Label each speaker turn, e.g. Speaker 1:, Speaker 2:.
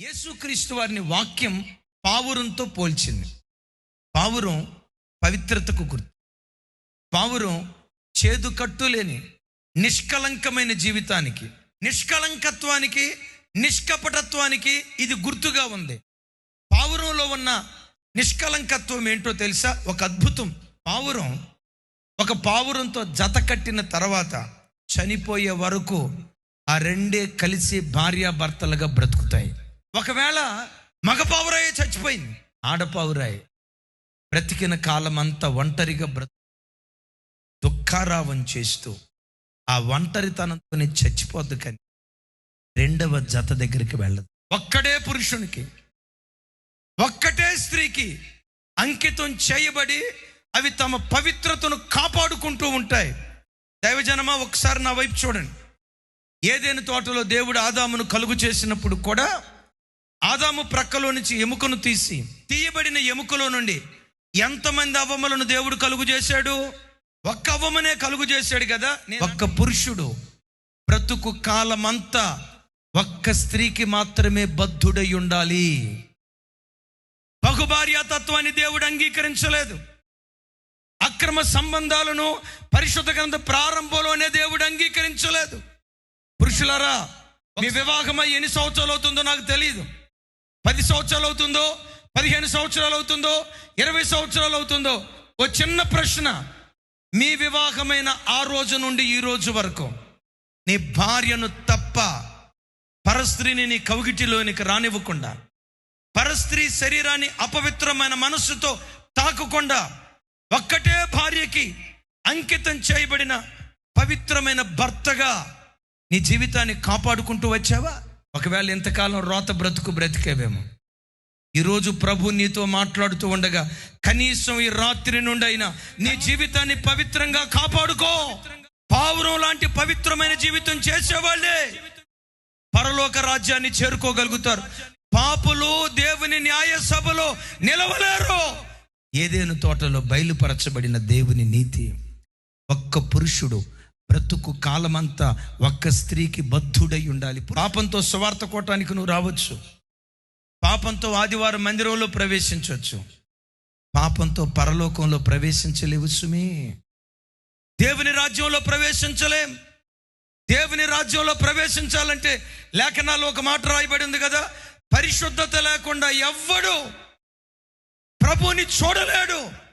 Speaker 1: యేసుక్రీస్తు వారిని వాక్యం పావురంతో పోల్చింది. పావురం పవిత్రతకు గుర్తు. పావురం చేదు కట్టు లేని నిష్కలంకమైన జీవితానికి నిష్కలంకత్వానికి నిష్కపటత్వానికి ఇది గుర్తుగా ఉంది. పావురంలో ఉన్న నిష్కలంకత్వం ఏంటో తెలుసా? ఒక అద్భుతం. పావురం ఒక పావురంతో జత కట్టిన తర్వాత చనిపోయే వరకు ఆ రెండే కలిసి భార్యాభర్తలుగా బ్రతుకుతాయి. ఒకవేళ మగ పావురాయే చచ్చిపోయింది. ఆడపావురాయి. బ్రతికిన కాలం అంతా ఒంటరిగా బ్రత దుఃఖారావం చేస్తూ ఆ ఒంటరితనంతోనే చచ్చిపోద్దు కానీ రెండవ జత దగ్గరికి వెళ్ళదు. ఒక్కడే పురుషునికి ఒక్కటే స్త్రీకి అంకితం చేయబడి అవి తమ పవిత్రతను కాపాడుకుంటూ ఉంటాయి. దైవజనమా ఒకసారి నా వైపు చూడండి. ఏదేని తోటలో దేవుడు ఆదామును కలుగు చేసినప్పుడు కూడా ఆదాము ప్రక్కలో నుంచి ఎముకను తీసి తీయబడిన ఎముకలో నుండి ఎంతమంది అవ్వములను దేవుడు కలుగు చేశాడు? ఒక్క అవ్వమనే కలుగు చేశాడు కదా? ఒక్క పురుషుడు బ్రతుకు కాలమంతా ఒక్క స్త్రీకి మాత్రమే బద్ధుడై ఉండాలి. బహుభార్యాతత్వాన్ని దేవుడు అంగీకరించలేదు. అక్రమ సంబంధాలను పరిశుద్ధ గ్రంథ ప్రారంభంలోనే దేవుడు అంగీకరించలేదు. పురుషులరా మీ వివాహమై ఎన్ని సంవత్సరాలు అవుతుందో నాకు తెలియదు పది సంవత్సరాలు అవుతుందో పదిహేను సంవత్సరాలు అవుతుందో ఇరవై సంవత్సరాలు అవుతుందో ఓ చిన్న ప్రశ్న. మీ వివాహమైన ఆ రోజు నుండి ఈ రోజు వరకు నీ భార్యను తప్ప పరస్త్రీని నీ కవిగిటిలోనికి రానివ్వకుండా పరస్త్రీ శరీరాన్ని అపవిత్రమైన మనస్సుతో తాకకుండా ఒక్కటే భార్యకి అంకితం చేయబడిన పవిత్రమైన భర్తగా నీ జీవితాన్ని కాపాడుకుంటూ వచ్చావా? ఒకవేళ ఇంతకాలం రోత బ్రతుకు బ్రతికేవేమో. ఈరోజు ప్రభు నీతో మాట్లాడుతూ ఉండగా కనీసం ఈ రాత్రి నుండి అయినా నీ జీవితాన్ని పవిత్రంగా కాపాడుకో. పావురం లాంటి పవిత్రమైన జీవితం చేసేవాళ్ళే. పరలోక రాజ్యాన్ని చేరుకోగలుగుతారు. పాపులు దేవుని న్యాయ సభలో నిలవలేరు. ఏదేను తోటలో బయలుపరచబడిన దేవుని నీతి? ఒక్క పురుషుడు బ్రతుకు కాలమంతా ఒక్క స్త్రీకి బద్ధుడై ఉండాలి. పాపంతో స్వార్థ కోటానికి నువ్వు రావచ్చు. పాపంతో ఆదివారం మందిరంలో ప్రవేశించవచ్చు. పాపంతో పరలోకంలో ప్రవేశించలేవు సుమి. దేవుని రాజ్యంలో ప్రవేశించలేం. దేవుని రాజ్యంలో ప్రవేశించాలంటే లేఖనాలు ఒక మాట రాయబడి ఉంది కదా? పరిశుద్ధత లేకుండా ఎవ్వడు ప్రభుని చూడలేడు.